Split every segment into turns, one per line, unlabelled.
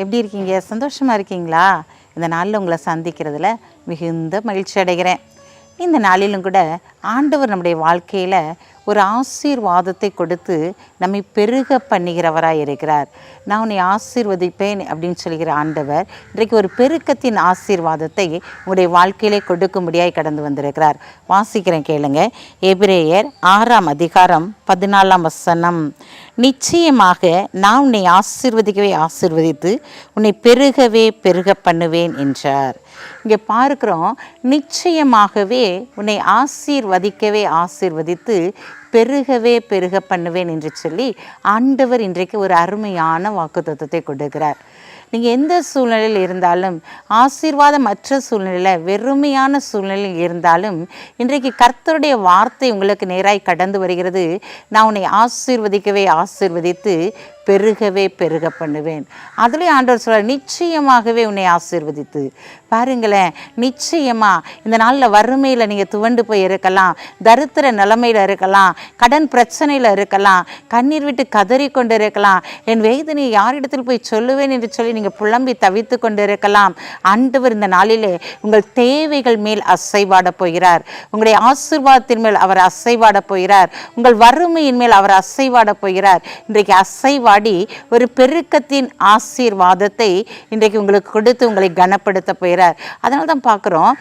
எப்படி இருக்கீங்க? சந்தோஷமாக இருக்கீங்களா? இந்த நாளில் உங்களை சந்திக்கிறதுல மிகுந்த மகிழ்ச்சி அடைகிறேன். இந்த நாளிலும் கூட ஆண்டவர் நம்முடைய வாழ்க்கையில் ஒரு ஆசீர்வாதத்தை கொடுத்து நம்மை பெருக பண்ணுகிறவராக இருக்கிறார். நான் உன்னை ஆசீர்வதிப்பேன் அப்படின்னு சொல்கிற ஆண்டவர் இன்றைக்கு ஒரு பெருக்கத்தின் ஆசீர்வாதத்தை உங்களுடைய வாழ்க்கையிலே கொடுக்கும்படியாய் கடந்து வந்திருக்கிறார். வாசிக்கிறேன் கேளுங்க. எபிரேயர் ஆறாம் அதிகாரம் பதினாலாம் வசனம். நிச்சயமாக நான் உன்னை ஆசீர்வதிக்கவே ஆசீர்வதித்து உன்னை பெருகவே பெருக பண்ணுவேன் என்றார். இங்கே பார்க்கிறோம் நிச்சயமாகவே உன்னை ஆசீர்வதிக்கவே ஆசீர்வதித்து பெருகவே பெருக பண்ணுவேன் என்று சொல்லி ஆண்டவர் இன்றைக்கு ஒரு அருமையான வாக்குத்தத்தத்தை கொடுக்கிறார். நீங்கள் எந்த சூழ்நிலையில் இருந்தாலும் ஆசீர்வாதமற்ற சூழ்நிலையில் வெறுமையான சூழ்நிலையில் இருந்தாலும் இன்றைக்கு கர்த்தருடைய வார்த்தை உங்களுக்கு நேராய் கடந்து வருகிறது. நான் உன்னை ஆசீர்வதிக்கவே ஆசீர்வதித்து பெருகவே பெருக பண்ணுவேன். அதுலேயும் ஆண்டவர் சொல்கிறார் நிச்சயமாகவே உன்னை ஆசீர்வதித்து. பாருங்களேன் நிச்சயமாக இந்த நாளில் வறுமையில் நீங்கள் துவண்டு போய் இருக்கலாம் தரித்திர நிலைமையில் இருக்கலாம் கடன் பிரச்சனையில் இருக்கலாம் கண்ணீர் விட்டு கதறி கொண்டு இருக்கலாம் என் வேதனையை யாரிடத்தில் போய் சொல்லுவேன் என்று சொல்லி நீங்கள் புலம்பி தவித்து கொண்டு இருக்கலாம் ஆண்டவர் இந்த நாளிலே உங்கள் தேவைகள் மேல் அசைவாட போகிறார். உங்களுடைய ஆசீர்வாதத்தின் மேல் அவர் அசைவாட போகிறார். உங்கள் வறுமையின் மேல் அவர் அசைவாட போகிறார். இன்றைக்கு அசைவாடி ஒரு பெருக்கத்தின் ஆசீர்வாதத்தை இன்றைக்கு உங்களுக்கு கொடுத்து உங்களை கனப்படுத்த போகிறார். அதனால தான் பார்க்குறோம்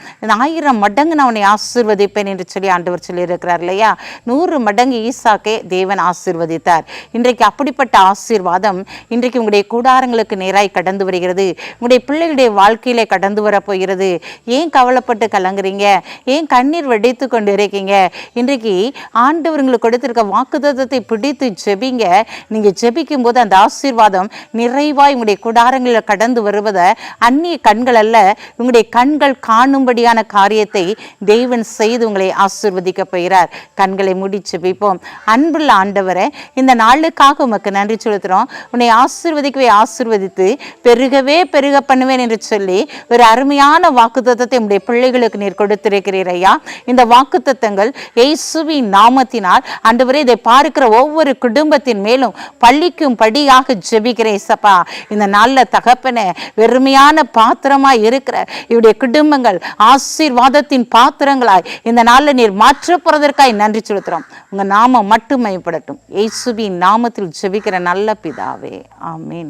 ஆயிரம் மடங்கு நான் உன்னை ஆசீர்வதிப்பேன் என்று சொல்லி ஆண்டவர் சொல்லியிருக்கிறார் இல்லையா? நூறு மடங்கு ஈசாக்கே தேவன் ஆசீர்வதித்தார். இன்றைக்கு அப்படிப்பட்ட ஆசீர்வாதம் இன்றைக்கு உங்களுடைய கூடாரங்களுக்கு நேராய் கடந்து வருகிறது. உங்களுடைய பிள்ளைகளுடைய வாழ்க்கையிலே கடந்து வரப்போகிறது. ஏன் கவலைப்பட்டு கலங்குறீங்க? ஏன் கண்ணீர் வெடித்து கொண்டு இருக்கீங்க? இன்றைக்கு ஆண்டவர்களுக்கு கொடுத்திருக்க வாக்குத்தத்தத்தை பிடித்து ஜெபிங்க. நீங்கள் ஜெபிக்கும் போது அந்த ஆசீர்வாதம் நிறைவாய் உங்களுடைய கூடாரங்களில் கடந்து வருவதை அந்நிய கண்கள் அல்ல உங்களுடைய கண்கள் காணும்படியான காரியத்தை தெய்வன் செய்து உங்களை ஆசீர்வதிக்க போகிறார். கண்களை முடிச்சு ஜெபிப்போம். அன்புள்ள ஆண்டவரை இந்த நாளுக்காக உமக்கு நன்றி செலுத்துகிறோம் உன்னை ஆசிர்வதிக்கவே ஆசிர்வதித்து பெருகவே பெருக பண்ணுவேன் என்று சொல்லி ஒரு அருமையான வாக்குத்தத்தை உடைய பிள்ளைகளுக்கு நீர் கொடுத்திருக்கிறீர் ஐயா. இந்த வாக்குத்தத்தங்கள் இயேசுவின் நாமத்தினால் அன்றுவரை இதை பார்க்கிற ஒவ்வொரு குடும்பத்தின் மேலும் பள்ளிக்கும் படியாக ஜெபிக்கிறேன் சப்பா இந்த நாளில் தகப்பனே வெறுமையான பாத்திரமாய் இருக்கிற இவருடைய குடும்பங்கள் ஆசீர்வாதத்தின் பாத்திரங்களாய் இந்த நாளில் நீர் மாற்றப்படுறதற்காய் நன்றி செலுத்துகிறோம் உங்கள் நாமம் மட்டும் மேம்படட்டும். இயேசுவின் நாமத்தில் ஜெபிக்கிற நல்ல பிதாவே. ஆமீன்.